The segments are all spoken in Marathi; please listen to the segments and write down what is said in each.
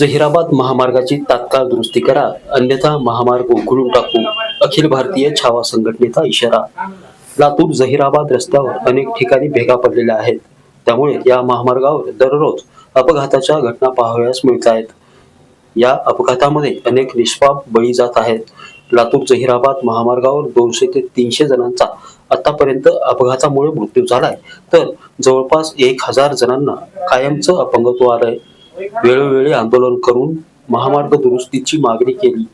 जहिराबाद महामार्गाची तात्काळ दुरुस्ती करा. अन्यथा महामार्ग उघडून टाकू. अखिल भारतीय छावा संघटनेचा इशारा. लातूर जहिराबाद रस्त्यावर अनेक ठिकाणी भेगा पडलेल्या आहेत. त्यामुळे या महामार्गावर दररोज अपघाताच्या घटना पाहावयास मिळत आहेत या अपघातामध्ये अनेक निष्पाप बळी जात आहेत. लातूर जहिराबाद महामार्गावर दोनशे ते तीनशे जणांचा आतापर्यंत अपघातामुळे मृत्यू झालाय. तर जवळपास एक हजार जणांना कायमचं अपंगत्व आलंय. वेळोवेळी आंदोलन करून महामार्ग दुरुस्तीची मागणी केली.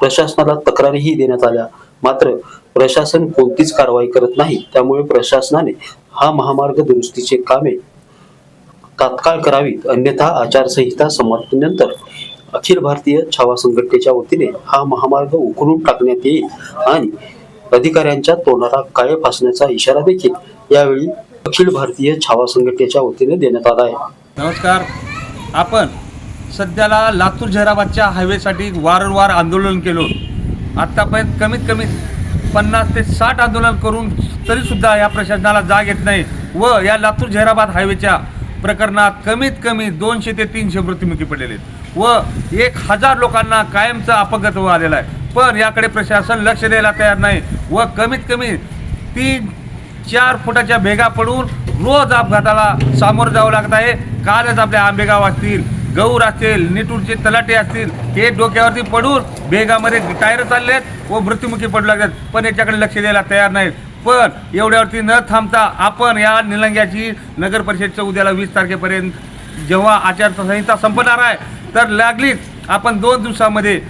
प्रशासनाला तक्रारीही देण्यात आल्या. मात्र प्रशासन कोणतीच कारवाई करत नाही. त्यामुळे प्रशासनाने हा महामार्ग दुरुस्तीचे कामे तात्काळ करावीत. अन्यथा आचारसंहिता समाप्तीनंतर अखिल भारतीय छावा संघटनेच्या वतीने हा महामार्ग उकरून टाकण्यात येईल आणि अधिकाऱ्यांच्या तोंडाला काळे फासण्याचा इशारा देखील यावेळी अखिल भारतीय छावा संघटनेच्या वतीने देण्यात आला आहे. नमस्कार. आपण सध्याला लातूर जहराबादच्या हायवेसाठी वारंवार आंदोलन केलो. आत्तापर्यंत कमीत कमी पन्नास ते साठ आंदोलन करून तरीसुद्धा या प्रशासनाला जाग येत नाही व या लातूर जहराबाद हायवेच्या प्रकरणात कमीत कमी दोनशे ते तीनशे मृत्युमुखी पडलेले आहेत. व एक हजार लोकांना कायमचं अपंगत्व आलेलं आहे. पण याकडे प्रशासन लक्ष द्यायला तयार नाही व कमीत कमी तीन चार फुटाच्या भेगा पडून रोज अपघाताला सामोरं जावं लागत आहे. कालच आपल्या आंबेगाव असतील गौर असतील निटूरचे तलाटे असतील हे डोक्यावरती पडून भेगामध्ये टायर चाललेत व मृत्युमुखी पडू लागतात पण याच्याकडे लक्ष द्यायला तयार नाहीत. पण एवढ्यावरती न थांबता आपण या निलंग्याची नगर परिषदच्या उद्याला वीस तारखेपर्यंत जेव्हा आचारसंहिता संपणार आहे तर लागलीच आपण दोन दिवसामध्ये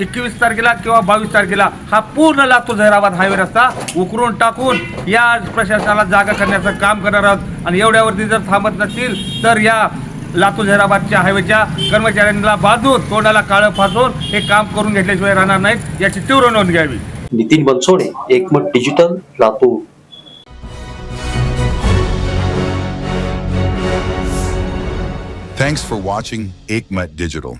एकवीस तारखेला किंवा बावीस तारखेला हा पूर्ण लातूर झैराबाद हायवे रस्ता उकरून टाकून या प्रशासनाला जागा करण्याचं काम करणार आहोत. आणि एवढ्यावरती जर थांबत नसतील तर या लातूर झैराबादच्या हायवेच्या कर्मचाऱ्यांना बांधून तोंडाला काळं फासून हे काम करून घेतल्याशिवाय राहणार नाहीत याची तीव्र नोंद घ्यावी. Nitin Bansode Ekmat digital Latur. Thanks for watching Aikmat Digital.